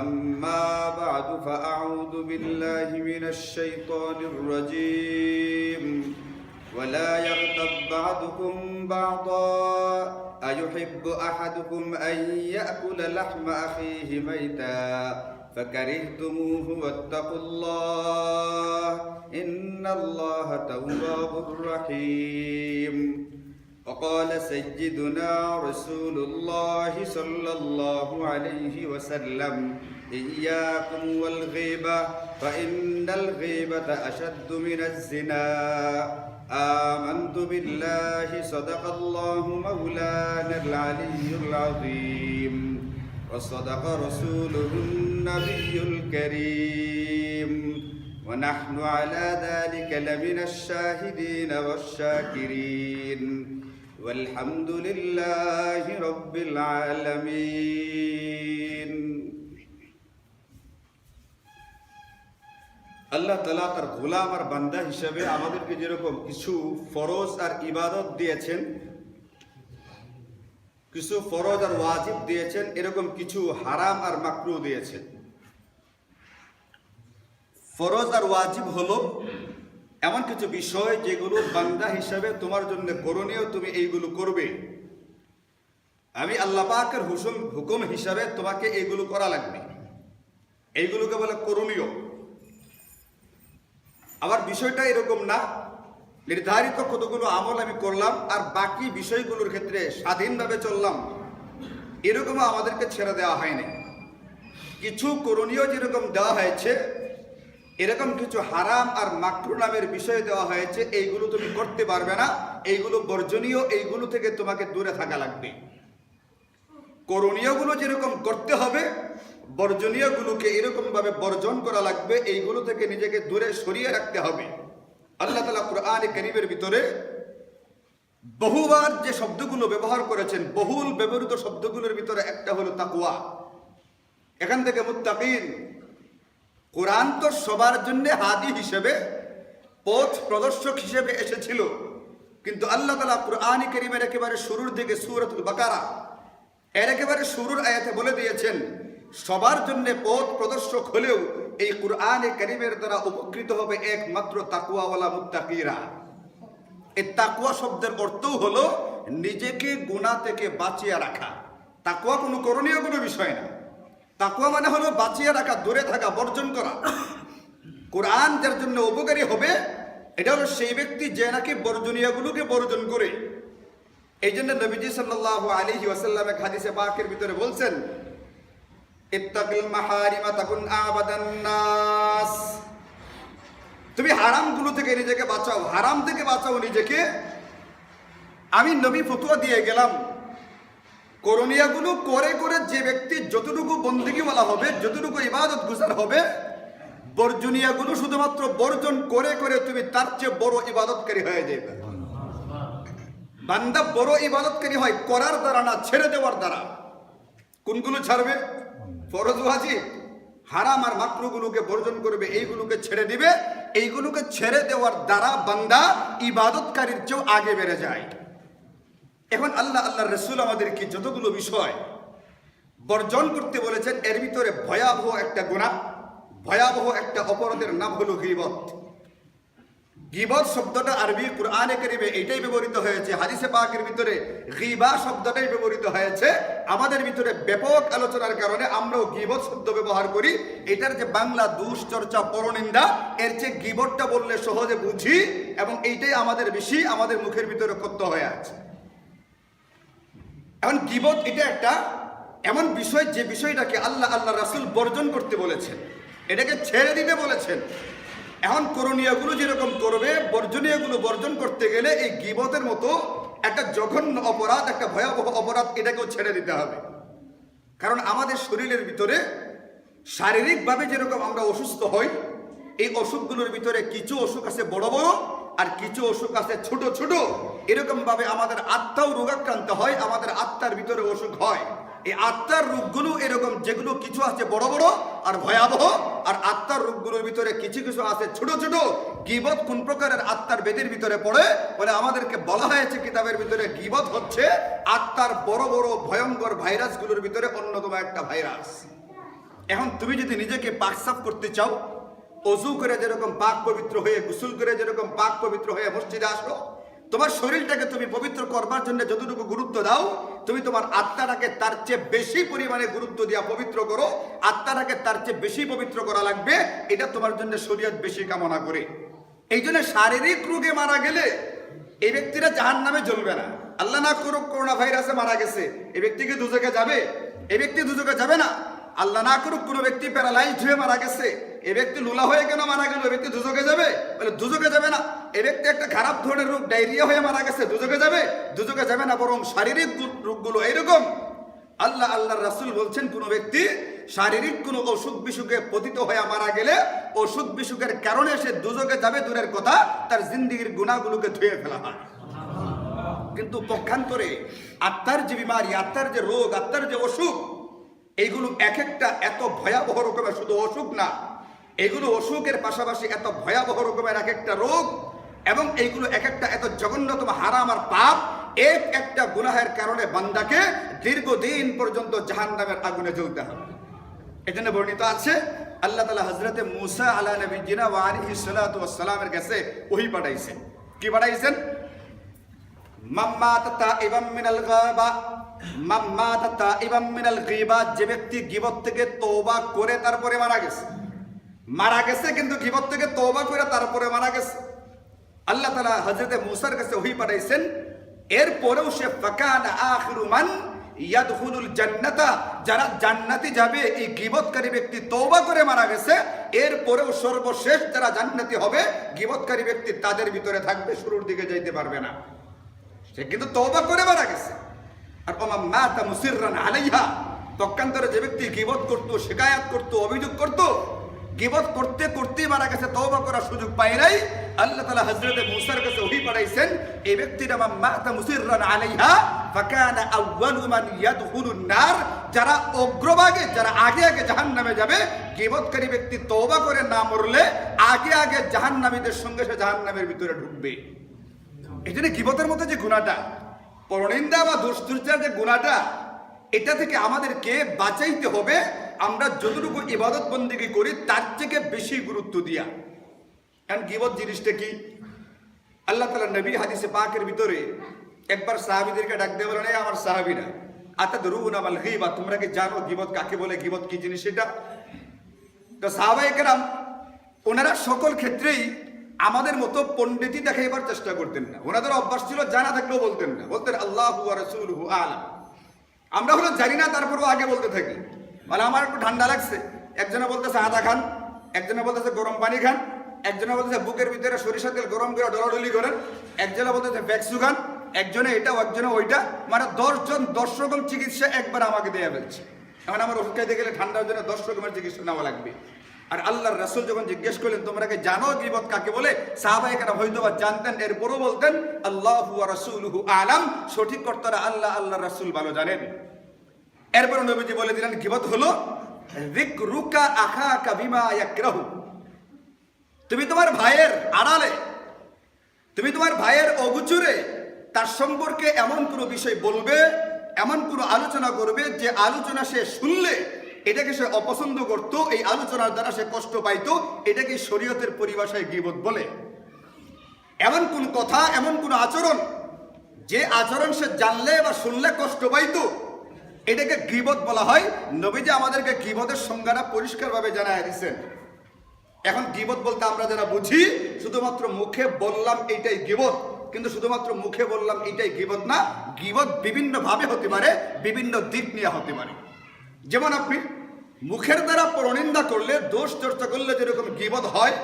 أما بعد فأعوذ بالله من الشيطان الرجيم. ولا يغتب بعضكم بعضا. أيحب أحدكم أن يأكل لحم أخيه ميتا فكرهتموه واتقوا الله إن الله تواب رحيم. وقال سيدنا رسول الله صلى الله عليه وسلم إياكم والغيبة فإن الغيبة أشد من الزنا. آمنت بالله صدق الله مولانا العلي العظيم وصدق رسوله النبي الكريم. ونحن على ذلك لمن الشاهدين والشاكرين والحمد لله رب العالمين আল্লাহ তালা তার গোলাম আর বান্দা হিসাবে আমাদেরকে যেরকম কিছু ফরজ আর ইবাদত দিয়েছেন কিছু ফরজ আর ওয়াজিব দিয়েছেন এরকম কিছু হারাম আর মাকরু দিয়েছেন ফরজ আর ওয়াজিব হলো এমন কিছু বিষয় যেগুলো বান্দা হিসাবে তোমার জন্য করণীয় তুমি এইগুলো করবে। আমি আল্লাহ পাকের হুসুম, হুকুম হিসাবে তোমাকে এইগুলো করা লাগবে। এইগুলোকে বলে করণীয়। আবার বিষয়টা এরকম না, নির্ধারিত কতগুলো আমল আমি করলাম আর বাকি বিষয়গুলোর ক্ষেত্রে স্বাধীনভাবে চললাম, এরকমও আমাদেরকে ছেড়ে দেওয়া হয়নি। কিছু করণীয় যেরকম দেওয়া হয়েছে এরকম কিছু হারাম আর মাকরু নামের বিষয় দেওয়া হয়েছে, এইগুলো তুমি করতে পারবে না, এইগুলো বর্জনীয়, এইগুলো থেকে তোমাকে দূরে থাকা লাগবে। করণীয়গুলো যেরকম করতে হবে, বর্জনীয়গুলোকে এরকম ভাবে বর্জন করা লাগবে, এইগুলো থেকে নিজেকে দূরে সরিয়ে রাখতে হবে। আল্লাহ তালা কোরআন করিমের ভিতরে বহুবার যে শব্দগুলো ব্যবহার করেছেন, বহুল ব্যবহৃত শব্দগুলোর ভিতরে একটা হলো তাকুয়া এখান থেকে মুত্তাকিন কোরআন তো সবার জন্য হাদি হিসেবে, পথ প্রদর্শক হিসেবে এসেছিল। কিন্তু আল্লাহ তালা কোরআন করিমের একেবারে শুরুর দিকে সুরতুল বাকারা, এর একেবারে শুরুর আয়াতে বলে দিয়েছেন, সবার জন্য পথ প্রদর্শক হলেও এই কোরআনে করিমের দ্বারা উপকৃত হবে একমাত্র তাকুয়াওয়ালা মুত্তাকিরা। এই তাকুয়া শব্দের অর্থও হলো নিজেকে গুণা থেকে বাঁচিয়ে রাখা। তাকুয়া কোনো করণীয় কোনো বিষয় না। তাকুয়া মানে হলো বাঁচিয়ে রাখা, দূরে থাকা, বর্জন করা। কোরআন যার জন্য উপকারী হবে, এটা হলো সেই ব্যক্তি যে নাকি বর্জনীয়গুলোকে বর্জন করে। এই জন্য নবীজি সাল্লাহ আলহি ওয়াসাল্লাম এক হাদিসে পাকের ভিতরে বলছেন, ইত্তাকিল মাহারিমা তাকুন আবাদান তুমি হারামগুলো থেকে নিজেকে বাঁচাও, হারাম থেকে বাঁচাও নিজেকে। আমি নবী ফতুয়া দিয়ে গেলাম করণীয়গুলো করে করে যে ব্যক্তি যতটুকু বন্দীগীওয়ালা হবে, যতটুকু ইবাদত গুজার হবে, বর্জনীয়গুলো শুধুমাত্র বর্জন করে করে তুমি তার চেয়ে বড় ইবাদতকারী হয়ে যাবে বান্দা বড় ইবাদতকারী হয় করার দ্বারা না, ছেড়ে দেওয়ার দ্বারা। কোনগুলো ছাড়বে? ফরজ ওয়াজিব হারাম আর মাত্রগুলোকে বর্জন করবে, এইগুলোকে ছেড়ে দিবে। এইগুলোকে ছেড়ে দেওয়ার দ্বারা বান্দা ইবাদতকারীর চেয়েও আগে বেড়ে যায়। এখন আল্লাহ আল্লাহ রসুল আমাদেরকে যতগুলো বিষয় বর্জন করতে বলেছেন, এর ভিতরে ভয়াবহ একটা গুণা ভয়াবহ একটা অপরাধের নাম হলো গিবত। গিবত শব্দটা আরবি কোরআনে করিবে এটাই ব্যবহৃত হয়েছে, হাদিসে পাকের ভিতরে গিবা শব্দটাই ব্যবহৃত হয়েছে। আমাদের ভিতরে ব্যাপক আলোচনার কারণে আমরাও গিবত শব্দ ব্যবহার করি। এটার যে বাংলা দুশ্চর্চা, পরনিন্দা, এর চেয়ে গিবতটা বললে সহজে বুঝি এবং এইটাই আমাদের বেশি আমাদের মুখের ভিতরে কত্য হয়ে আছে। এখন গিবত এটা একটা এমন বিষয়, যে বিষয়টাকে আল্লাহ আল্লাহ রাসুল বর্জন করতে বলেছেন। এটাকে ছেড়ে দিতে বলেছেন। এখন করণীয়গুলো যেরকম করবে, বর্জনীয়গুলো বর্জন করতে গেলে এই গিবতের মতো একটা জঘন্য অপরাধ, একটা ভয়াবহ অপরাধ এটাকেও ছেড়ে দিতে হবে। কারণ আমাদের শরীরের ভিতরে শারীরিকভাবে যেরকম আমরা অসুস্থ হই, এই অসুখগুলোর ভিতরে কিছু অসুখ আছে বড় বড় আর কিছু অসুখ আছে ছোট ছোট, এরকম ভাবে আমাদের আত্মাও রোগাক্রান্ত হয়, আমাদের আত্মার ভিতরে অসুখ হয়। এই আত্মার রোগগুলো এরকম যেগুলো কিছু আছে বড় বড় আর ভয়াবহ, আর আত্মার রোগগুলোর ভিতরে কিছু কিছু আছে ছোট ছোট, গিবত কোন প্রকারের আত্মার বেদের ভিতরে পড়ে? বলে আমাদেরকে বলা হয়েছে কিতাবের ভিতরে গিবত হচ্ছে আত্মার বড় বড়, ভয়ঙ্কর ভাইরাসগুলোর ভিতরে অন্যতম একটা ভাইরাস। এখন তুমি যদি নিজেকে পাক সাফ করতে চাও অজু করে যেরকম পাক পবিত্র হয়ে, গোসল করে যেরকম পাক পবিত্র হয়ে মসজিদে আসো তোমার শরীরটাকে তুমি পবিত্র করবার জন্য যতটুকু গুরুত্ব দাও, তুমি তোমার আত্মাটাকে তার চেয়ে বেশি পরিমাণে গুরুত্ব দিয়া পবিত্র করো। আত্মাটাকে তার চেয়ে বেশি পবিত্র করা লাগবে, এটা তোমার জন্য শরীয়ত বেশি কামনা করে। এই জন্য শারীরিক রোগে মারা গেলে এই ব্যক্তিরা জাহান নামে জ্বলবে না। আল্লাহ না করুক করোনা ভাইরাসে মারা গেছে, এই ব্যক্তিকে দুজকে যাবে? এই ব্যক্তি দুজকে যাবে না। আল্লাহ না করুক, কোনো ব্যক্তি প্যারালাইজড হয়ে মারা গেছে। এ ব্যক্তি লুলা হয়ে কেন মারা গেল? ব্যক্তি দুজকে যাবে? বলে, দুজকে যাবে না। এ ব্যক্তি একটা খারাপ ধরনের রোগ ডায়রিয়া হয়ে মারা গেছে, দুজকে যাবে? দুজকে যাবে না, বরং শারীরিক রোগগুলো এইরকম। আল্লাহ আল্লাহ রাসূল বলছেন, কোনো ব্যক্তি শারীরিক কোনো অসুখ বিসুখে পতিত হয়ে মারা গেলে, অসুখ বিসুখের কারণে সে দুজকে যাবে, দূরের কথা, তার জিন্দিগির গুণাগুলোকে ধুয়ে ফেলা হয়। কিন্তু পক্ষান্তরে আত্মার যে বিমারি, আত্মার যে রোগ, আত্মার যে অসুখ এইগুলো এক একটা এত ভয়াবহ রকমের, শুধু অসুখ না, এগুলো অসুখের পাশাপাশি এত ভয়াবহ রকমের এক একটা রোগ এবং এইগুলো এক একটা এত জঘন্যতম হারাম আর পাপ, এক একটা গুনাহের কারণে বান্দাকে দীর্ঘদিন পর্যন্ত জাহান নামের আগুনে জ্বলতে হবে। এজন্য বর্ণিত আছে, আল্লাহ তালা হজরতে মুসা আলা নবী জিনা ওয়ারি সালামের কাছে ওহি পাঠাইছেন। কি পাঠাইছেন? গাবা মাম্মাত তাইবাম মিনাল গীবা যে ব্যক্তি গীবত থেকে তওবা করে তারপরে মারা গেছে। মারা গেছে কিন্তু গীবত থেকে তওবা করে তারপরে মারা গেছে। আল্লাহ তাআলা হযরতে মূসার কাছে ওহী পাঠাইছেন, এরপরেও সে ফাকান আখিরু মান ইয়াদখুলুল জান্নাতা, যারা জান্নাতি যাবে, এই গীবতকারী ব্যক্তি তওবা করে মারা গেছে, এরপরেও সর্বশেষ যারা জান্নাতি হবে, গীবতকারী ব্যক্তি তাদের ভিতরে থাকবে, শুরুর দিকে যাইতে পারবে না। সে কিন্তু তওবা করে মারা গেছে। আর ওমা মাতা মুসিররান আলাইহা। পক্ষান্তরে যে ব্যক্তি গিবত করত, শিকায়াত করত, অভিযোগ করত, গিবত করতে করতে মারা গেছে, তওবা করার সুযোগ পায় নাই। আল্লাহ তাআলা হযরতে মূসার কাছে ওহী পাঠাইছেন, এই ব্যক্তিটা মা মাতা মুসিররান আলাইহা। ফাকানা আউয়ালু মান ইয়াদখুলুন নার। যারা অগ্রভাগে, যারা আগে আগে জাহান্নামে যাবে, গিবতকারী ব্যক্তি তওবা করে না মরলে, আগে আগে জাহান্নামীদের সঙ্গে সে জাহান্নামের ভিতরে ঢুকবে। এই জন্য গিবতের মতো যে গুণাটা পরনিন্দা বা দুশ্চর্চার যে গুণাটা এটা থেকে আমাদেরকে বাঁচাইতে হবে। আমরা যতটুকু ইবাদত বন্দিগি করি, তার থেকে বেশি গুরুত্ব দিয়া। কারণ গিবত জিনিসটা কি? আল্লাহ তালা নবী হাদিসে পাকের ভিতরে একবার সাহাবিদেরকে ডাক বলেন "এই আমার সাহাবিরা আতা দরুন আমাল গিবা? তোমরা কি জানো গিবত কাকে বলে? গিবত কি জিনিস এটা তো সাহাবাই কেরাম, ওনারা সকল ক্ষেত্রেই আমাদের মতো পণ্ডিতই দেখাইবার চেষ্টা করতেন না। ওনাদের অভ্যাস ছিল জানা থাকলেও বলতেন না। বলতেন, আল্লাহ রসুল আলাম। আমরা হলো জানি না, তারপরেও আগে বলতে থাকি। মানে আমার একটু ঠান্ডা লাগছে। একজনে বলতেছে, আদা খান। একজনে বলতেছে, গরম পানি খান। একজনে বলতেছে, বুকের ভিতরে সরিষা তেল গরম করে ডলাডলি করেন। একজনে বলতেছে ভ্যাক্সু খান। একজনে এটা একজনে ওইটা। মানে দশজন দশ রকম চিকিৎসা একবার আমাকে দেয়া ফেলছে এখন আমার ওষুধ খাইতে গেলে ঠান্ডার জন্য দশ রকমের চিকিৎসা নেওয়া লাগবে। আর আল্লাহর রাসূল যখন জিজ্ঞেস করলেন, তোমরা কি জানো গিবত কাকে বলে? সাহাবায়ে কেরাম হয়তো বা জানতেন, এরপরও বলতেন, আল্লাহ রাসূলুহু আলাম। সঠিক কর্তারা আল্লাহ আল্লাহর রাসূল ভালো জানেন। এরপর নবীজি বলে দিলেন, গিবত হলো, যিকরুকা আখাকা বিমা ইয়াকরাহু। তুমি তোমার ভাইয়ের আড়ালে, তুমি তোমার ভাইয়ের অগুচুরে তার সম্পর্কে এমন কোনো বিষয় বলবে, এমন কোনো আলোচনা করবে যে আলোচনা সে শুনলে এটাকে সে অপছন্দ করত, এই আলোচনার দ্বারা সে কষ্ট পাইতো, এটাকে শরীয়তের পরিভাষায় গিবত বলে। এমন কোন কথা, এমন কোন আচরণ, যে আচরণ সে জানলে বা শুনলে কষ্ট পাইতো, এটাকে গিবত বলা হয়। নবীজি আমাদেরকে গিবতের সংজ্ঞাটা পরিষ্কারভাবে জানায় দিচ্ছেন এখন গিবত বলতে আমরা যারা বুঝি, শুধুমাত্র মুখে বললাম এইটাই গিবত, কিন্তু শুধুমাত্র মুখে বললাম এইটাই গিবত না, গিবত বিভিন্ন ভাবে হতে পারে, বিভিন্ন দিক নিয়ে হতে পারে। যেমন আপনি মুখের দ্বারা পরনিন্দা করলে দোষ চর্চা করলে যেরকম গিবত হয়,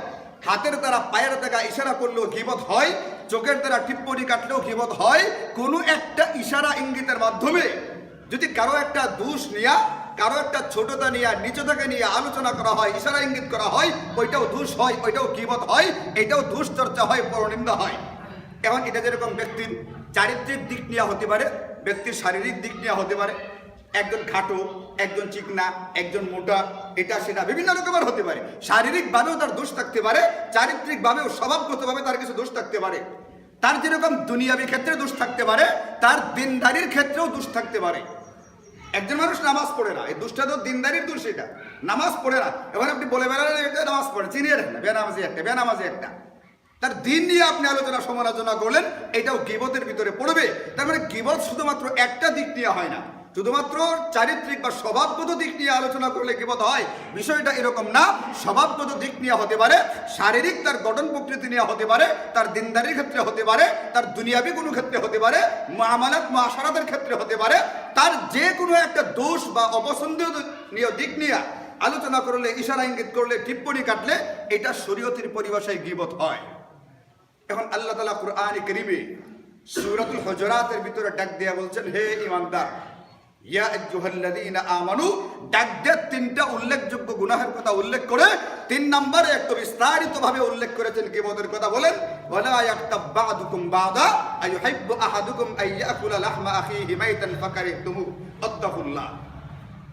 হাতের দ্বারা, পায়ের দ্বারা ইশারা করলেও গিবত হয়, চোখের দ্বারা টিপ্পনি কাটলেও গিবত হয়, কোনো একটা ইশারা ইঙ্গিতের মাধ্যমে যদি কারও একটা দোষ নিয়া, কারও একটা ছোটতা নিয়ে, নিচতাকে নিয়ে আলোচনা করা হয়, ইশারা ইঙ্গিত করা হয়, ওইটাও দোষ হয়, ওইটাও গিবত হয়, এটাও দোষ চর্চা হয়, পরনিন্দা হয়। এখন এটা যেরকম ব্যক্তির চারিত্রিক দিক নিয়ে হতে পারে, ব্যক্তির শারীরিক দিক নিয়ে হতে পারে একজন খাটো, একজন চিকনা, একজন মোটা, এটা সেটা বিভিন্ন রকমের হতে পারে। শারীরিকভাবেও তার দোষ থাকতে পারে, চারিত্রিকভাবেও স্বভাবগতভাবে তার কিছু দোষ থাকতে পারে। তার যেরকম দুনিয়াবি ক্ষেত্রে দোষ থাকতে পারে, তার দিনদারির ক্ষেত্রেও দোষ থাকতে পারে। একজন মানুষ নামাজ পড়ে না, এই দোষটা তো দিনদারির দোষ এটা। নামাজ পড়ে না, এখন আপনি বলে বেড়ালেন এটা নামাজ পড়ে, চিনিয়ে রাখেন বেনামাজি একটা বেনামাজি একটা। তার দিন নিয়ে আপনি আলোচনা সমালোচনা করলেন, এটাও গিবতের ভিতরে পড়বে। তার মানে গিবত শুধুমাত্র একটা দিক নিয়ে হয় না। শুধুমাত্র চারিত্রিক বা স্বভাবগত দিক নিয়ে আলোচনা করলে গিবত হয়? বিষয়টা এরকম না। স্বভাবগত দিক নিয়ে হতে পারে, শারীরিক তার গঠন প্রকৃতি নিয়ে হতে পারে, তার দিনদারির ক্ষেত্রে হতে পারে, তার দুনিয়াবি কোনো ক্ষেত্রে হতে পারে মামালাত মাসারাতের ক্ষেত্রে হতে পারে। তার যে কোনো একটা দোষ বা অপছন্দনীয় দিক নিয়ে আলোচনা করলে, ইশারা ইঙ্গিত করলে, টিপ্পণী কাটলে, এটা শরীয়তির পরিভাষায় গিবত হয়? এখন আল্লাহ তালা কুরআন করিমে সুরাতুল হজরাতের ভিতরে ডাক দিয়া বলছেন, হে ইমানদার ইয়া আইয়ুহাল্লাযীনা আমানু ডাক দিয়ে তিনটা উল্লেখযোগ্য গুনাহের কথা উল্লেখ করে, তিন নম্বরে একটু বিস্তারিত ভাবে উল্লেখ করেছেন কিবতের কথা বলেন আহাদুকুম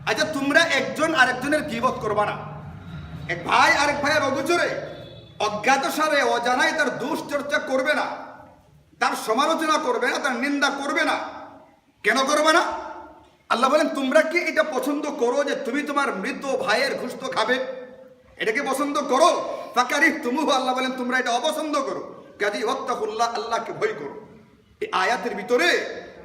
আচ্ছা তোমরা একজন আরেকজনের গিবত করবা না। এক ভাই আরেক ভাইয়ের অগোচরে, অজ্ঞাত সারে অজানায় তার দোষ চর্চা করবে না। তার সমালোচনা করবে না, তার নিন্দা করবে না। কেন করবে না? আল্লাহ বলেন, তোমরা কি এটা পছন্দ করো যে তুমি তোমার মৃত ভাইয়ের ঘুষ্ট খাবে? এটাকে পছন্দ করো? ফাকারি তুমু আল্লাহ বলেন, তোমরা এটা অপছন্দ করো। কাজী হত্যা আল্লাহকে ভয় করো। এই আয়াতের ভিতরে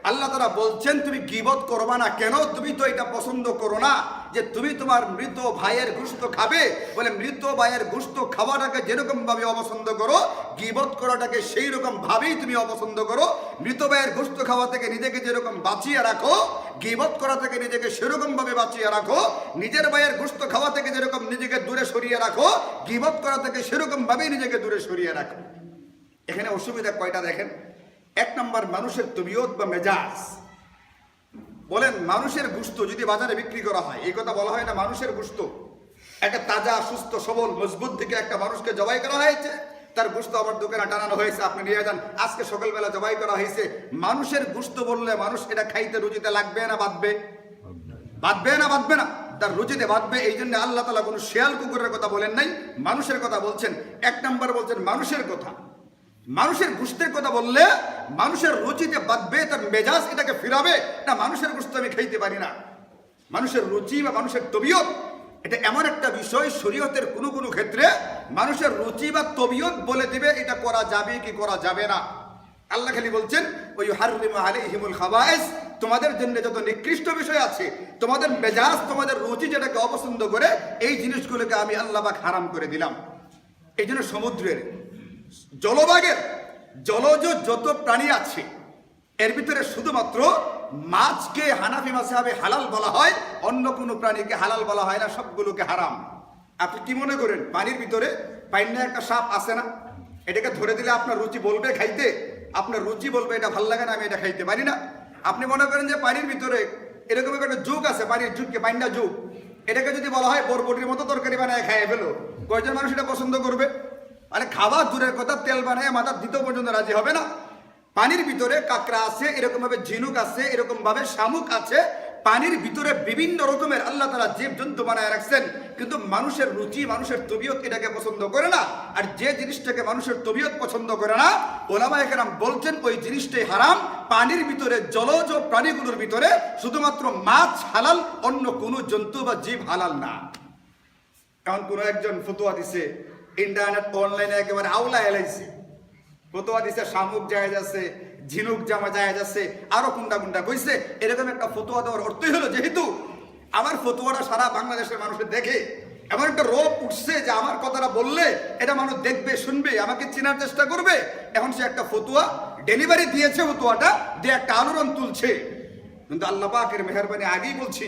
আল্লাহ তারা বলছেন, তুমি গিবত করবা না কেন? তুমি তো এটা পছন্দ করো না যে তুমি তোমার মৃত ভাইয়ের গুস্ত খাবে। বলে, মৃত ভাইয়ের গুস্ত খাওয়াটাকে যেরকম ভাবে অপছন্দ করো, গিবত করাটাকে সেই রকম ভাবেই তুমি অপছন্দ করো। মৃত ভাইয়ের গুস্ত খাওয়া থেকে নিজেকে যেরকম বাঁচিয়ে রাখো, গিবত করা থেকে নিজেকে সেরকম ভাবে বাঁচিয়ে রাখো। নিজের ভাইয়ের গুস্ত খাওয়া থেকে যেরকম নিজেকে দূরে সরিয়ে রাখো, গিবত করা থেকে সেরকম ভাবেই নিজেকে দূরে সরিয়ে রাখো। এখানে অসুবিধা কয়টা দেখেন? এক নম্বর মানুষের তবিয়ত বা মেজাজ। বলেন, মানুষের গুস্ত যদি বাজারে বিক্রি করা হয়, এই কথা বলা হয় না মানুষের গুস্ত। একটা তাজা, সুস্থ, সবল, মজবুত থেকে একটা মানুষকে জবাই করা হয়েছে, তার গুস্ত আমার দোকানে টানানো হয়েছে, আপনি নিয়ে যান। আজকে সকালবেলা জবাই করা হয়েছে। মানুষের গুস্ত বললে মানুষ এটা খাইতে রুচিতে লাগবে না, বাঁধবে? বাঁধবে না বাঁধবে না। তার রুচিতে বাঁধবে, এই জন্য আল্লাহ তালা কোনো শেয়াল কুকুরের কথা বলেন নাই। মানুষের কথা বলছেন। এক নম্বর বলছেন, মানুষের কথা। মানুষের গুস্তের কথা বললে মানুষের রুচিতে বাঁধবে, তার মেজাজ এটাকে ফিরাবে না মানুষের গুস্ত আমি খাইতে পারি না। মানুষের রুচি বা মানুষের তবিয়ত, এটা এমন একটা বিষয়, শরীয়তের কোনো কোনো ক্ষেত্রে মানুষের রুচি বা তবিয়ত বলে দিবে, এটা করা যাবে কি করা যাবে না। আল্লাহ খালি বলছেন ওই হারিম হিমুল খাবায়েস তোমাদের জন্য যত নিকৃষ্ট বিষয় আছে, তোমাদের মেজাজ, তোমাদের রুচি যেটাকে অপছন্দ করে, এই জিনিসগুলোকে আমি আল্লাহ পাক হারাম করে দিলাম। এই জন্য সমুদ্রের জলভাগের জলজ যত প্রাণী আছে, এর ভিতরে শুধুমাত্র মাছকে হানাফি মাসাবে হালাল বলা হয়, অন্য কোনো প্রাণীকে হালাল বলা হয় না, সবগুলোকে হারাম। আপনি কি মনে করেন, পানির ভিতরে পাইন্না একটা সাপ আছে না? এটাকে ধরে দিলে আপনার রুচি বলবে খাইতে? আপনার রুচি বলবে, এটা ভালো লাগে না, আমি এটা খাইতে পারি না। আপনি মনে করেন যে পানির ভিতরে এরকম একটা যুগ আছে, পানির যুগকে পাইন্না যুগ। এটাকে যদি বলা হয় বরবটির মতো তরকারি বানায় খাইয়ে ফেলো। কয়জন মানুষ এটা পছন্দ করবে? মানে খাওয়া দূরের কথা, তেল বানায় মাথা দিতে পর্যন্ত রাজি হবে না। পানির ভিতরে কাঁকড়া আছে এরকম ভাবে ঝিনুক আছে এরকম ভাবে শামুক আছে। পানির ভিতরে বিভিন্ন রকমের আল্লাহ তারা জীব জন্তু বানায় রাখছেন। কিন্তু মানুষের রুচি, মানুষের তবিয়ত এটাকে পছন্দ করে না। আর যে জিনিসটাকে মানুষের তবিয়ত পছন্দ করে না ওলামা একরাম বলছেন, ওই জিনিসটাই হারাম। পানির ভিতরে জলজ প্রাণীগুলোর ভিতরে শুধুমাত্র মাছ হালাল, অন্য কোনো জন্তু বা জীব হালাল না। কারণ কোনো একজন ফতুয়া দিছে ইন্টারনেট অনলাইনে একেবারে আউলা এলাইছে। ফতুয়া দিছে, শামুক জায়েজ আছে, ঝিনুক জামা জায়েজ আছে, আরও কোনটা কোনটা কইছে। এরকম একটা ফতুয়া দেওয়ার অর্থই হলো যেহেতু আমার ফতুয়াটা সারা বাংলাদেশের মানুষের দেখে এমন একটা রোগ উঠছে যে আমার কথাটা বললে এটা মানুষ দেখবে, শুনবে, আমাকে চেনার চেষ্টা করবে। এখন সে একটা ফতুয়া ডেলিভারি দিয়েছে, ফতুয়াটা, দিয়ে একটা আলোড়ন তুলছে। কিন্তু আল্লাহ মেহরবানি আগেই বলছি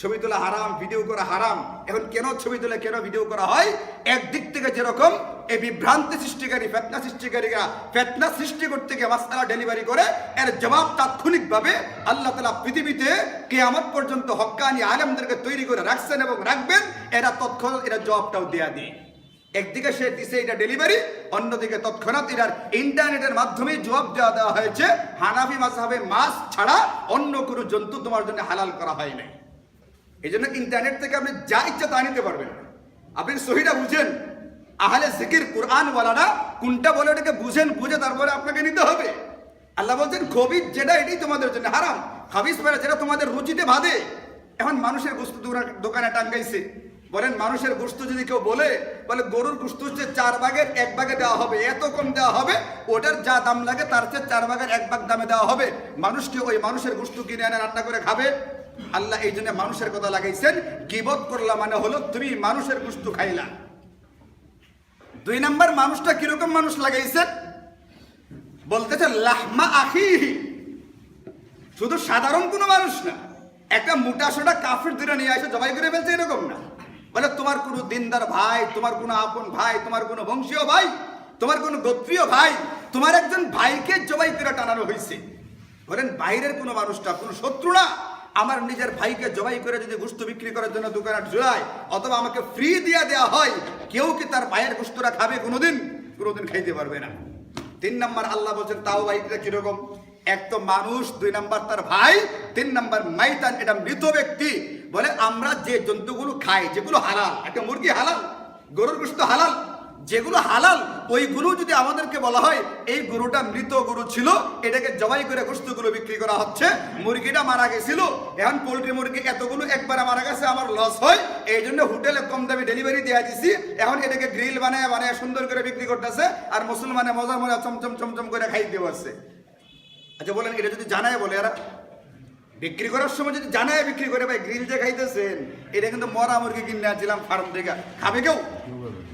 ছবি তোলা হারাম ভিডিও করা হারাম। এখন কেন ছবি তুলে, কেন ভিডিও করা হয়? একদিক থেকে যেরকম এই বিভ্রান্তি সৃষ্টিকারী, ফেতনা সৃষ্টিকারীরা ফেতনা সৃষ্টি করতে গিয়ে মাসালা ডেলিভারি করে, এর জবাব তাৎক্ষণিকভাবে আল্লাহ তালা পৃথিবীতে কেয়ামত পর্যন্ত হক্কানি আলেমদেরকে তৈরি করে রাখছেন এবং রাখবেন, এরা তৎক্ষণাৎ এরা জবাবটাও দেয়া দিয়ে। একদিকে সে দিছে এটা ডেলিভারি অন্যদিকে তৎক্ষণাৎ এটার ইন্টারনেটের মাধ্যমে জবাব দেওয়া দেওয়া হয়েছে, হানাফি মাসাবে মাছ ছাড়া অন্য কোনো জন্তু তোমার জন্য হালাল করা হয় নাই। এই জন্য ইন্টারনেট থেকে আপনি যা ইচ্ছা তা নিতে পারবেন। আপনি সহিটা বুঝেন, আহলে জিকির কোরআন ওয়ালারা কোনটা বলে ওটাকে বুঝেন, বুঝে তারপরে আপনাকে নিতে হবে। আল্লাহ বলছেন, খবিজ যেটা, এটাই তোমাদের জন্য হারাম। খাবিজ বেড়া যেটা তোমাদের রুচিতে বাঁধে। এখন মানুষের বস্তু দোকানে টাঙ্গাইছে। বলেন, মানুষের গোস্ত যদি কেউ বলে বলে গরুর গোস্ত হচ্ছে চার ভাগের এক ভাগে দেওয়া হবে। এত কম দেওয়া হবে, ওটার যা দাম লাগে তার চেয়ে চার ভাগের এক ভাগ দামে দেওয়া হবে। মানুষকে ওই মানুষের গোস্ত কিনে এনে রান্না করে খাবে। আল্লাহ এই জন্য মানুষের কথা লাগাইছেন, গিবত করলা মানে হলো তুমি মানুষের গোস্ত খাইলা। দুই নাম্বার, মানুষটা কীরকম মানুষ লাগাইছেন? বলতেছে লাহমা আখিহি। শুধু সাধারণ কোনো মানুষ না, একটা মোটা সোটা কাফের দূরে নিয়ে আসে জবাই করে ফেলছে এরকম না। বলে, তোমার কোনো দিনদার ভাই, তোমার কোনো আপন ভাই, তোমার কোনো বংশীয় ভাই, তোমার কোনো গোত্রীয় ভাই, তোমার একজন ভাইকে জবাই করে টানানো হয়েছে বলেন, বাইরের কোনো মানুষটা, কোনো শত্রু না। আমার নিজের ভাইকে জবাই করে যদি গোস্ত বিক্রি করার জন্য দোকানে জোড়ায় অথবা আমাকে ফ্রি দিয়ে দেওয়া হয়, কেউ কি তার ভাইয়ের গোস্তটা খাবে কোনোদিন? কোনোদিন খাইতে পারবে না। তিন নাম্বার আল্লাহ বলছেন, তাও ভাইটা কীরকম? এক তো মানুষ, দুই নাম্বার তার ভাই, তিন নাম্বার মাইতান, এটা মৃত ব্যক্তি। বলে, আমরা যে জন্তুগুলো খাই, যেগুলো হালাল, একটা মুরগি হালাল, গরুর গোস্ত হালাল যেগুলো হালাল ওইগুলো যদি আমাদেরকে বলা হয়, এই গরুটা মৃত গরু ছিল, এটাকে জবাই করে গোস্তগুলো বিক্রি করা হচ্ছে, মুরগিটা মারা গেছিল, এখন পোলট্রি মুরগি এতগুলো একবার মারা গেছে, আমার লস হয় এই জন্য হোটেলে কম দামে ডেলিভারি দেওয়া দিছি, এখন এটাকে গ্রিল বানায় বানায় সুন্দর করে বিক্রি করতেছে, আর মুসলমানে মজা মজা চমচম চমচম করে খাইতে পারছে। আচ্ছা বলেন, এটা যদি জানায় বলে এরা, বিক্রি করার সময় যদি জানায় বিক্রি করে, ভাই গ্রিল যে খাইতেছেন, এটা কিন্তু মরা মুরগি কিনে আনছিলাম ফার্ম থেকে। খাবে কেউ?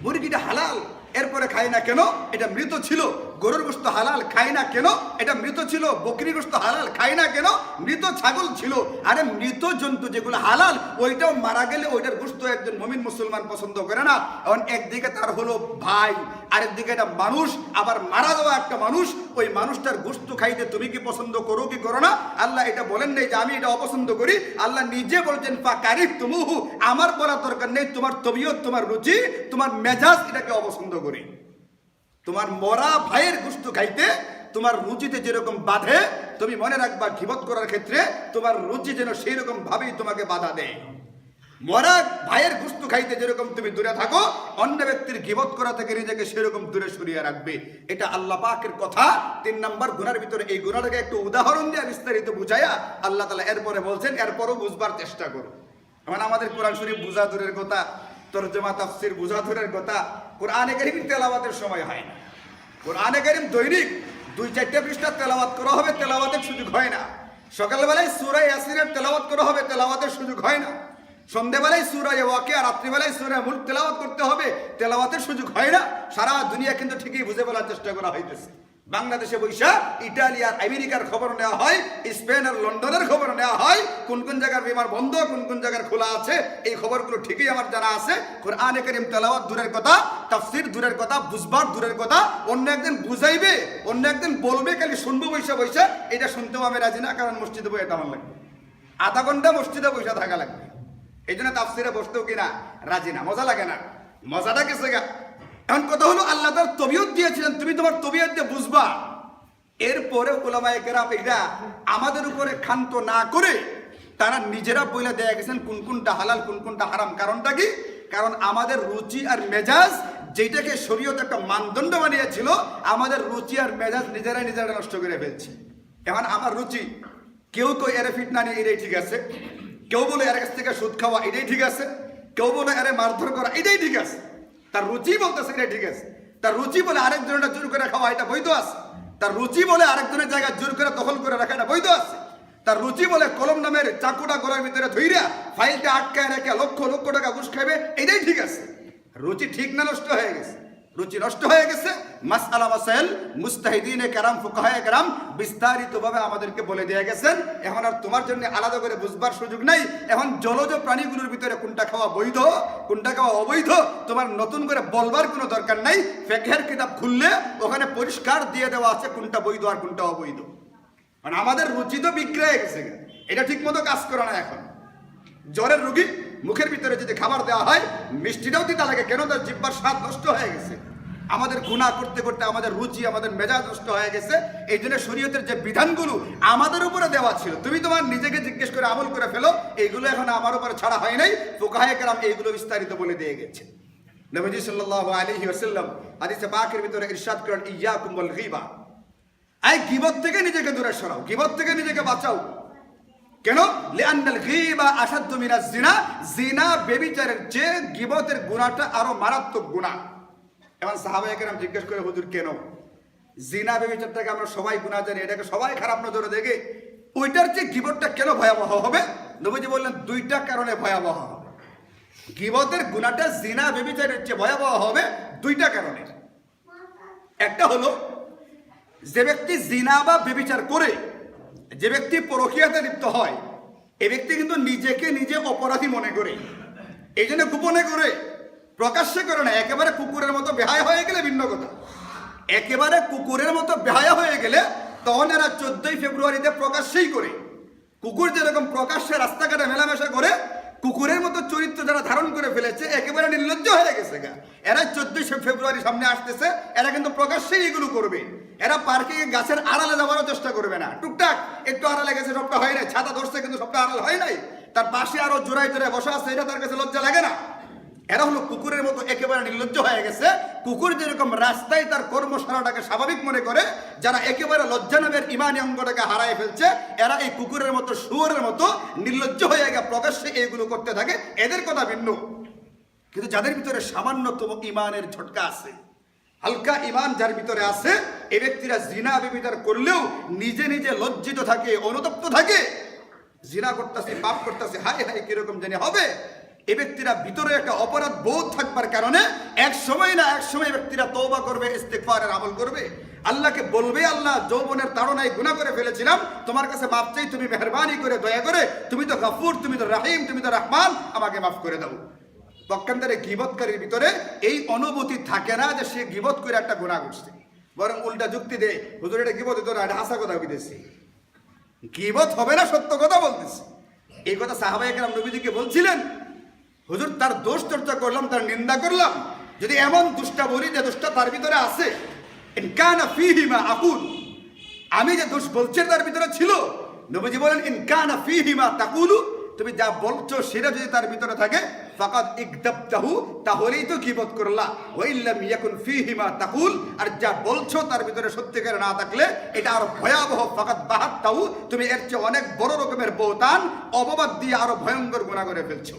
মুরগিটা হালাল এরপরে খাই না কেন? এটা মৃত ছিল। গরুর গোস্ত হালাল খাই না কেন? এটা মৃত ছিল, বকরি গোস্ত হালাল খাই না কেন? মৃত ছাগল ছিল। আরে মৃত জন্তু যেগুলো হালাল, ওইটাও মারা গেলে ওইটার গোস্ত একজন মমিন মুসলমান পছন্দ করে না। এখন একদিকে তার হলো ভাই, আরেকদিকে একটা মানুষ, আবার মারা যাওয়া একটা মানুষ। ওই মানুষটার গোস্ত খাইতে তুমি কি পছন্দ করো কি করো না? আল্লাহ এটা বলেন নেই যে আমি এটা অপছন্দ করি। আল্লাহ নিজে বলছেন পা কারিফ তুমুহু আমার বলার দরকার নেই, তোমার তবিয়ত, তোমার রুচি, তোমার মেজাজ এটাকে অপছন্দ করি। তোমার মরা ভাইয়ের গুস্তু খাইতে তোমার রুচিতে যেরকম বাধে, তুমি মনে রাখবা ঘিবত করার ক্ষেত্রে তোমার রুচি যেন সেই রকম ভাবেই তোমাকে বাধা দেয়। মরা ভাইয়ের গুস্তু খাইতে যেরকম তুমি দূরে থাকো, অন্য ব্যক্তির গিবত করা থেকে নিজেকে সেরকম দূরে সরিয়ে রাখবে। এটা আল্লাহ পাকের কথা। তিন নম্বর গুনার ভিতরে এই গুণাটাকে একটু উদাহরণ দিয়ে বিস্তারিত বুঝাইয়া আল্লাহ তালা এরপরে বলছেন, এরপরও বুঝবার চেষ্টা করো। এখন আমাদের কোরআন শরীফ বুঝা দূরের কথা। তর্জমা তাফসির বুঝা কথা কোরআনে কারিম তেলাওয়াতের সময় হয় না। কোরআনে কারিম দৈনিক দুই, চারটে পৃষ্ঠা তেলাওয়াত করা হবে, তেলাওয়াতের সুযোগ হয় না। সকালবেলায় সুরাই ইয়াসিনের তেলাওয়াত করা হবে, তেলাওয়াতের সুযোগ হয় না। সন্ধ্যেবেলায় সুরায় ওয়াকে আর রাত্রিবেলায় সুরায় মুল্ক তেলাওয়াত করতে হবে, তেলাওয়াতের সুযোগ হয় না। সারা দুনিয়া কিন্তু ঠিকই বুঝে বলার চেষ্টা করা হইতেছে। বাংলাদেশে বৈশা, ইটালি আর আমেরিকার খবর নেওয়া হয়, স্পেন আর লন্ডনের খবর নেওয়া হয়। কোন কোন জায়গার বিমার বন্ধ, কোন কোন জায়গার খোলা আছে, এই খবরগুলো ঠিকই আমার জানা আছে। কোরআনে করিম তেলাওয়াত দূরের কথা, তাফসির দূরের কথা, বুঝবার দূরের কথা, অন্য একদিন বুঝাইবে, অন্য একদিন বলবে, খালি শুনব বৈশা বৈশা, এটা শুনতেও আমি রাজি না, কারণ মসজিদে বই এটা আমার লাগবে। আধা ঘণ্টা মসজিদে বৈশা থাকা লাগবে। এই জন্য তাফসিরে বসতেও কিনা রাজি না, মজা লাগে না। মজাটা গেছে গা। এখন কথা হলো আল্লাহ তার তবিয়ত দিয়েছিলেন, তুমি তোমার তবিয়ত দিয়ে বুঝবা। এরপরে ওলামায় আমাদের উপরে ক্ষান্ত না করে তারা নিজেরা বইলে দেয়া গেছেন কোন কোনটা হালাল, কোন কোনটা হারাম। কারণটা কি? কারণ আমাদের রুচি আর মেজাজ যেটাকে শরীয়ত একটা মানদণ্ড বানিয়েছিল, আমাদের রুচি আর মেজাজ নিজেরাই নিজেরা নষ্ট করে ফেলছি। এখন আমার রুচি, কেউ কেউ এর ফিট না নিয়ে এটাই ঠিক আছে। কেউ বলে এর কাছ থেকে সুদ খাওয়া, এটাই ঠিক আছে। কেউ বলে এরে মারধর করা, এটাই ঠিক আছে। তার রুচি বলতেছে এটা ঠিক আছে। তার রুচি বলে আরেকজনটা জোর করে খাওয়া এটা বৈধ আছে। তার রুচি বলে আরেকজনের জায়গায় জোর করে দখল করে রাখা এটা বৈধ আছে। তার রুচি বলে কলম নামের চাকুটা গলার ভিতরে ধৈরা ফাইলটা আটকায় রেখে লক্ষ লক্ষ টাকা ঘুষ খাইবে, এটাই ঠিক আছে। রুচি ঠিক না নষ্ট হয়ে গেছে। রুচি নষ্ট হয়ে গেছে। মাসআলা মাসাইল মুস্তাহিদিনে কারাম, ফুকাহায়ে কারাম বিস্তারিতভাবে আমাদেরকে বলে দিয়ে গেছেন। এখন আর তোমার জন্য আলাদা করে বুঝবার সুযোগ নাই। এখন জলজ প্রাণীগুলোর ভিতরে কোনটা খাওয়া বৈধ, কোনটা খাওয়া অবৈধ, তোমার নতুন করে বলবার কোনো দরকার নাই। ফেকের কিতাব খুললে ওখানে পরিষ্কার দিয়ে দেওয়া আছে কোনটা বৈধ আর কোনটা অবৈধ। মানে আমাদের রুচি তো বিক্রি হয়ে গেছে। এটা ঠিক মতো কাজ করে না এখন। জ্বরের রুগী মুখের ভিতরে যদি খাবার দেওয়া হয়, মিষ্টিটাও দিতে লাগে কেন তার জিব্বার স্বাদ নষ্ট হয়ে গেছে। আমাদের গুণা করতে করতে আমাদের রুচি, আমাদের মেজাজ নষ্ট হয়ে গেছে। এই জন্য শরীয়তের যে বিধানগুলো আমাদের উপরে দেওয়া ছিল, তুমি তোমার নিজেকে জিজ্ঞেস করে আমল করে ফেলো, এইগুলো এখন আমার উপরে ছাড়া হয় নাই। ফোকাহে কেরাম এইগুলো বিস্তারিত বলে দিয়ে গেছে। নবীজি সাল্লাল্লাহু আলাইহি ওয়াসাল্লাম হাদিসে পাকের ভিতরে ইরশাদ করেন, ইয়াকুম ওয়াল গীবা। এই গিবত থেকে নিজেকে দূরে সরাও, গিবত থেকে নিজেকে বাঁচাও। কেন? লিআন্নাল গীবা আসাদ্দু মিনাজ জিনা। জিনা বেবিচারের যে গিবতের গুনাহটা আরও মারাত্মক গুনাহ এখন সাহাবায়ে কেরাম জিজ্ঞেস করে, হুজুর, কেন? জিনা বেবিচারটাকে আমরা সবাই গুনাহ জানি, এটাকে সবাই খারাপ নজরে দেখে। ওইটার যে গিবতটা কেন ভয়াবহ হবে? নবীজি বললেন, দুইটা কারণে ভয়াবহ হবে। গিবতের গুনাহটা জিনা বেবিচারের চেয়ে ভয়াবহ হবে দুইটা কারণে একটা হলো, যে ব্যক্তি জিনা বা বেবিচার করে যে ব্যক্তি পরকীয়াতে লিপ্ত হয়, এ ব্যক্তি কিন্তু নিজেকে নিজে অপরাধী মনে করে। এই জন্য গোপনে করে, প্রকাশ্যে করে না, একেবারে কুকুরের মতো বেহায় হয়ে গেলে ভিন্ন কথা। একেবারে কুকুরের মতো বেহায়া হয়ে গেলে তখন এরা চোদ্দই ফেব্রুয়ারিতে প্রকাশ্যেই করে। কুকুর যেরকম প্রকাশ্যে রাস্তাঘাটে মেলামেশা করে, কুকুরের মতো চরিত্র যারা ধারণ করে ফেলেছে, একেবারে নির্লজ্জ হয়ে গেছে গা। এরা চোদ্দই ফেব্রুয়ারি সামনে আসতেছে, এরা কিন্তু প্রকাশ্যেই এগুলো করবে। এরা পার্কে গাছের আড়ালে যাওয়ারও চেষ্টা করবে না। টুকটাক, একটু আড়ালে গেছে, সবটা হয় নাই, ছাতা ধরছে কিন্তু সবটা আড়াল হয় নাই। তার পাশে আরও জোড়ায় জোড়ায় বসা আছে, এটা তার কাছে লজ্জা লাগে না। এরা হলো কুকুরের মতো একেবারে নির্লজ্জ হয়ে গেছে। কুকুর যেরকম রাস্তায় তার কর্মশালাটাকে স্বাভাবিক মনে করে, যারা একেবারে লজ্জা নামের ইমানি অঙ্গটাকে হারায় ফেলছে, এরা এই কুকুরের মতো, শুয়োরের মতো নির্লজ্জ হয়ে গিয়ে প্রকাশ্যে এইগুলো করতে থাকে। এদের কথা ভিন্ন। কিন্তু যাদের ভিতরে সামান্যতম ইমানের ঝটকা আছে হালকা ইমান যার ভিতরে আছে এই ব্যক্তিরা জিনা বিবিচার করলেও নিজে নিজে লজ্জিত থাকে, অনুতপ্ত থাকে। জিনা করতেছে, পাপ করতেছে হাই হাই কীরকম জানি হবে। এ ব্যক্তিরা ভিতরে একটা অপরাধ বোধ থাকবার কারণে এক সময় না এক সময় ব্যক্তিরা তৌবা করবে ইস্তেগফারের আমল করবে। আল্লাহকে বলবে, আল্লাহ, যৌবনের তাড়নায় গুনাহ করে ফেলেছিলাম। তোমার কাছে মাপ চাই, তুমি মেহরবানি করে, দয়া করে, তুমি তো গাফুর, তুমি তো রাহিম, তুমি তো রহমান, আমাকে মাফ করে দাও। পক্ষান্তরে গিবৎকারীর ভিতরে এই অনুভূতি থাকে না যে সে গিবত করে একটা গুণা করছে। বরং উল্টা যুক্তি দেয় হুজুর, এটা গিবত হতো না হাসা কথা বিদেশি গিবত হবে না সত্য কথা বলতেছে। এই কথা সাহাবাই একরাম নবীজিকে বলছিলেন, হুজুর, তার দোষ চর্চা করলাম, তার নিন্দা করলাম। যদি এমন দুষ্টা বলি যে দোষটা তার ভিতরে আছে ইনকানা ফিহিমা আকুল, আমি যে দোষ বলছি তার ভিতরে ছিল, নবীজি বলেন ইনকানা ফিহিমা তাকুলু, তুমি যা বলছো সেটা যদি তার ভিতরে থাকে ফাকাদ ইকদাবতাহু, তাহলেই তো গীবত করলা। ওয়াইল্লাম ইয়াকুন ফিহিমা তাকুল, আর যা বলছো তার ভিতরে সত্যিকার না থাকলে, এটা আরও ভয়াবহ ফাকাদ বাহাত্তাহু, তুমি এর চেয়ে অনেক বড় রকমের বৌতান, অপবাদ দিয়ে আরও ভয়ঙ্কর গুণা করে ফেলছো।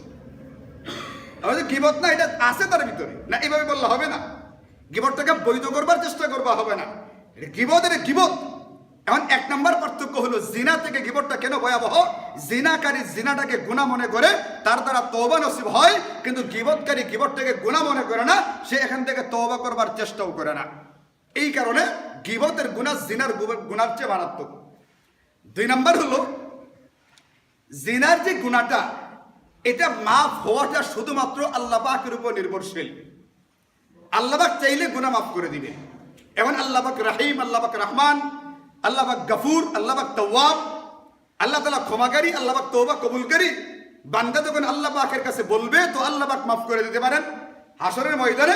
গিবত না, এটা আছে তার ভিতরে। না, এভাবে বললে হবে না। গিবতটাকে বৈধ করবার চেষ্টা করবা হবে না। এটা গিবত, এটা এখন এক নম্বর পার্থক্য হলো জিনা থেকে গিবতটা কেন ভয়াবহ? জিনাকারী জিনাটাকে গুণা মনে করে, তার দ্বারা তওবা নসিব হয়, কিন্তু গিবতকারী গিবতটাকে গুণা মনে করে না, সে এখান থেকে তওবা করবার চেষ্টাও করে না। এই কারণে গিবতের গুণা জিনার গুণার চেয়ে মারাত্মক। দুই নম্বর হলো, জিনার যে গুণাটা, এটা মাফ হওয়াটা শুধুমাত্র আল্লাহ পাকের উপর নির্ভরশীল। আল্লাহ পাক চাইলে গুনাহ মাফ করে দিবে। এখন আল্লাহ পাক রাহিম, আল্লাহ পাক রহমান আল্লাহ পাক গফুর আল্লাহ পাক তওয়াব, আল্লাহ তাআলা ক্ষমাকারী আল্লাহ পাক তওবা কবুলকারী। বান্দা যখন আল্লাহ পাকের কাছে বলবে, তো আল্লাহ পাক মাফ করে দিতে পারেন। হাসরের ময়দানে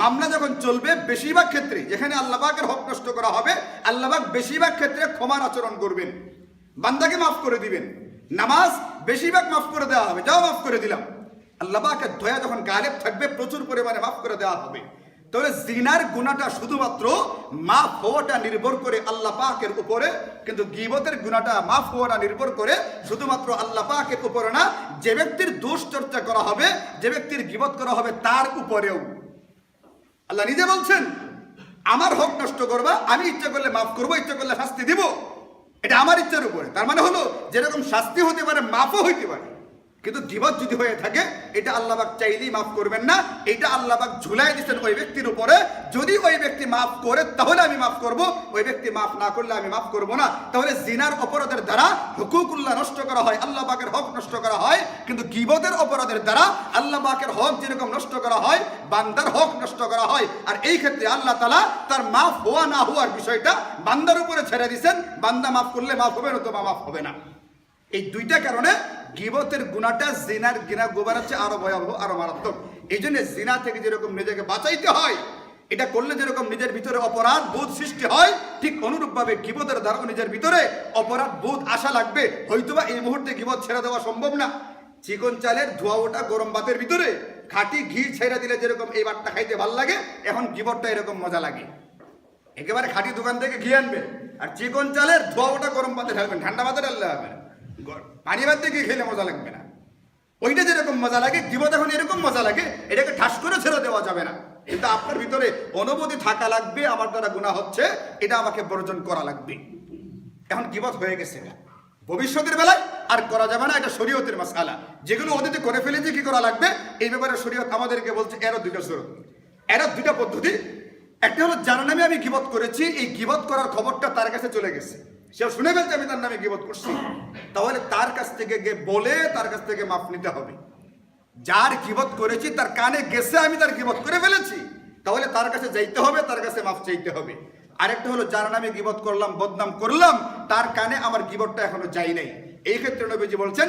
মামলা যখন চলবে, বেশিরভাগ ক্ষেত্রে যেখানে আল্লাহ পাকের হক নষ্ট করা হবে আল্লাহ পাক বেশিরভাগ ক্ষেত্রে ক্ষমার আচরণ করবেন। বান্দাকে মাফ করে দিবেন। নামাজ বেশিরভাগ মাফ করে দেওয়া হবে, যাও মাফ করে দিলাম। আল্লাহ পাকের দয়া যখন গালেব থাকবে, প্রচুর পরিমাণে মাফ করে দেওয়া হবে। তাহলে জিনার গুণাটা শুধুমাত্র মাফ হওয়াটা নির্ভর করে আল্লাহ পাকের উপরে, কিন্তু গিবতের গুণাটা মাফ হওয়াটা নির্ভর করে শুধুমাত্র আল্লাহ পাকের উপরে না, যে ব্যক্তির দোষ চর্চা করা হবে, যে ব্যক্তির গিবত করা হবে তার উপরেও। আল্লাহ নিজে বলছেন, আমার হক নষ্ট করবা, আমি ইচ্ছা করলে মাফ করব, ইচ্ছা করলে শাস্তি দিব। এটা আমার ইচ্ছার উপরে। তার মানে হলো, যেরকম শাস্তি হতে পারে, মাফও হইতে পারে। কিন্তু গিবত যদি হয়ে থাকে, এটা আল্লাহবাক চাইলেই মাফ করবেন না, এটা আল্লাহবাক ঝুলাই দিচ্ছেন ওই ব্যক্তির উপরে। যদি ওই ব্যক্তি মাফ করে, তাহলে আমি মাফ করব, ওই ব্যক্তি মাফ না করলে আমি মাফ করব না। তাহলে জিনার অপরাধের দ্বারা হুকুকুল্লাহ নষ্ট করা হয় আল্লাহ পাকের হক নষ্ট করা হয়, কিন্তু গিবতের অপরাধের দ্বারা আল্লাহ পাকের হক যেরকম নষ্ট করা হয়, বান্দার হক নষ্ট করা হয়। আর এই ক্ষেত্রে আল্লাহ তালা তার মাফ হওয়া না হওয়ার বিষয়টা বান্দার উপরে ছেড়ে দিয়েছেন বান্দা মাফ করলে মাফ হবে না তো মাফ হবে না। এই দুইটা কারণে গিবতের গুণাটা জিনার গিনা গোবার হচ্ছে আরও ভয়াবহ, আরও মারাত্মক। এই জন্য জিনা থেকে যেরকম নিজেকে বাঁচাইতে হয়, এটা করলে যেরকম নিজের ভিতরে অপরাধ বোধ সৃষ্টি হয়, ঠিক অনুরূপভাবে গিবতের দ্বারাও নিজের ভিতরে অপরাধ বোধ আশা লাগবে। হয়তোবা এই মুহূর্তে গিবত ছেড়ে দেওয়া সম্ভব না। চিকন চালের ধোয়া ওটা গরম ভাতের ভিতরে, খাঁটি ঘি ছেড়ে দিলে যেরকম এই বাটটা খাইতে ভালো লাগে, এখন গিবতটা এরকম মজা লাগে। একেবারে খাঁটি দোকান থেকে ঘি আনবে, আর চিকন চালের ধোয়া ওটা গরম ভাতে ঢালবেন, ঠান্ডা ভাতে ঢাললে হবে না। পানি ভাত দিয়ে খেলে মজা লাগবে না। ওইটা যেরকম মজা লাগে গিবত এখন এরকম মজা লাগে, এটাকে ঠাস করে ছেড়ে দেওয়া যাবে না। কিন্তু আপনার ভিতরে অনুভূতি থাকা লাগবে, আমার দ্বারা গুণা হচ্ছে, এটা আমাকে বর্জন করা লাগবে। এখন গিবত হয়ে গেছে ভবিষ্যতের বেলায় আর করা যাবে না, এটা শরীয়তের মাসালা যেগুলো অতীতে করে ফেলেছে, কি করা লাগবে? এই ব্যাপারে শরীয়ত আমাদেরকে বলছে, এরও দুইটা স্বরূপ এরও দুইটা পদ্ধতি। একটা হলো যার নামে আমি গিবত করেছি, এই গিবত করার খবরটা তার কাছে চলে গেছে। সে শুনে ফেলছে আমি তার নামে গিবত করছি। তাহলে তার কাছ থেকে গিয়ে বলে তার কাছ থেকে মাফ নিতে হবে। যার গিবত করেছি, তার কানে গেছে আমি তার গিবত করে ফেলেছি। তাহলে তার কাছে যাইতে হবে, তার কাছে মাফ চাইতে হবে। আরেকটা হলো, যার নামে গিবত করলাম, বদনাম করলাম, তার কানে আমার গিবতটা এখনও যাই নাই। এই ক্ষেত্রে নবীজি বলছেন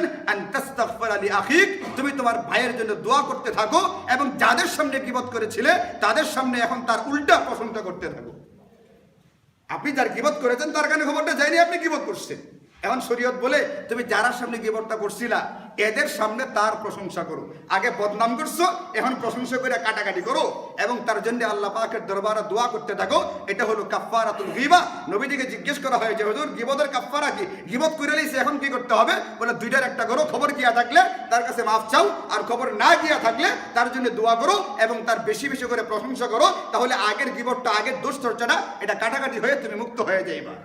আলি আখিক তুমি তোমার ভাইয়ের জন্য দোয়া করতে থাকো এবং যাদের সামনে গিবত করেছিলে, তাদের সামনে এখন তার উল্টা প্রশংসা করতে থাকো। আপনি যার কিবত করেছেন তার কানে খবরটা যায়নি আপনি কিবত করছেন। এখন শরীয়ত বলে, তুমি যারা সামনে গিবতটা করছিলা, এদের সামনে তার প্রশংসা করো। আগে বদনাম করছ, এখন প্রশংসা করে কাটাকাটি করো এবং তার জন্য আল্লাহ পাকের দরবারে দোয়া করতে থাকো। এটা হলো কাফফারাতুল গিবা। নবীজিকে জিজ্ঞেস করা হয়েছে, হুজুর গিবতের কাফফারা কি? গিবত করে লইছে, এখন কি করতে হবে? বলে, দুইটার একটা করো, খবর গিয়া থাকলে? তার কাছে মাফ চাও, আর খবর না গিয়া থাকলে, তার জন্য দোয়া করো এবং তার বেশি বেশি করে প্রশংসা করো। তাহলে আগের গিবতটা, আগের দোষ চর্চাটা এটা কাটাকাটি হয়ে তুমি মুক্ত হয়ে যাইবা।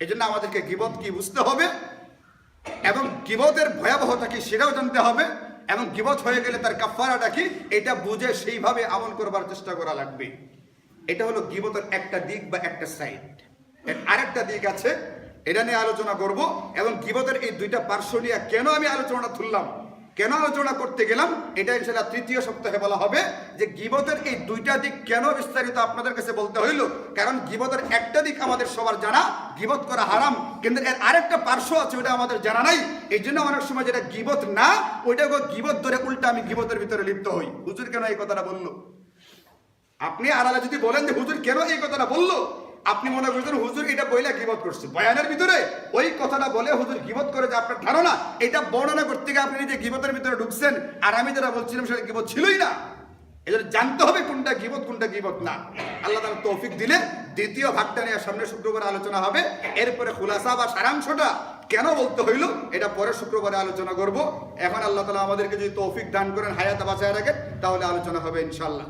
এই জন্য আমাদেরকে গিবত কি বুঝতে হবে এবং গিবতের ভয়াবহতা কি সেটাও জানতে হবে এবং গিবত হয়ে গেলে তার কাফারাটা কি? এটা বুঝে সেইভাবে আমল করবার চেষ্টা করা লাগবে। এটা হলো গিবতের একটা দিক বা একটা সাইড আরেকটা দিক আছে, এটা নিয়ে আলোচনা করব এবং গিবতের এই দুইটা পার্শ্ব নিয়ে কেন আমি আলোচনা তুললাম? কেন আলোচনা করতে গেলাম? এটা ইনশাল্লাহ তৃতীয় সপ্তাহে বলা হবে যে গিবতের এই দুইটা দিক কেন বিস্তারিত আপনাদের কাছে বলতে হইল? কারণ গিবতের একটা দিক আমাদের সবার জানা, গিবত করা হারাম। কিন্তু এর আরেকটা পার্শ্ব আছে, ওটা আমাদের জানা নাই। এই জন্য অনেক সময় যেটা গিবত না, ওইটাকে গিবত ধরে উল্টা আমি গিবতের ভিতরে লিপ্ত হই। হুজুর কেন এই কথাটা বলল? আপনি আড়ালে যদি বলেন যে হুজুর কেন এই কথাটা বলল? আপনি মনে করছেন হুজুর এটা বইলা গিবত করছে। বয়ানের ভিতরে ওই কথাটা বলে হুজুর গিবত করে যে আপনার ধারণা, এটা বর্ণনা করতে গিয়ে আপনি নিজে গিবতের ভিতরে ঢুকছেন আর আমি যেটা বলছিলাম সেটা গিবত ছিলই না। এজন্য জানতে হবে কোনটা গিবত কোনটা গিবত না। আল্লাহ তাআলা তৌফিক দিলে দ্বিতীয় ভাগটা নিয়ে সামনে শুক্রবার আলোচনা হবে। এরপরে খুলাসা বা সারাংশটা কেন বলতে হইল, এটা পরে শুক্রবারে আলোচনা করব। এখন আল্লাহ তালা আমাদেরকে যদি তৌফিক দান করেন, হায়াত বাঁচায় রাখেন, তাহলে আলোচনা হবে ইনশাল্লাহ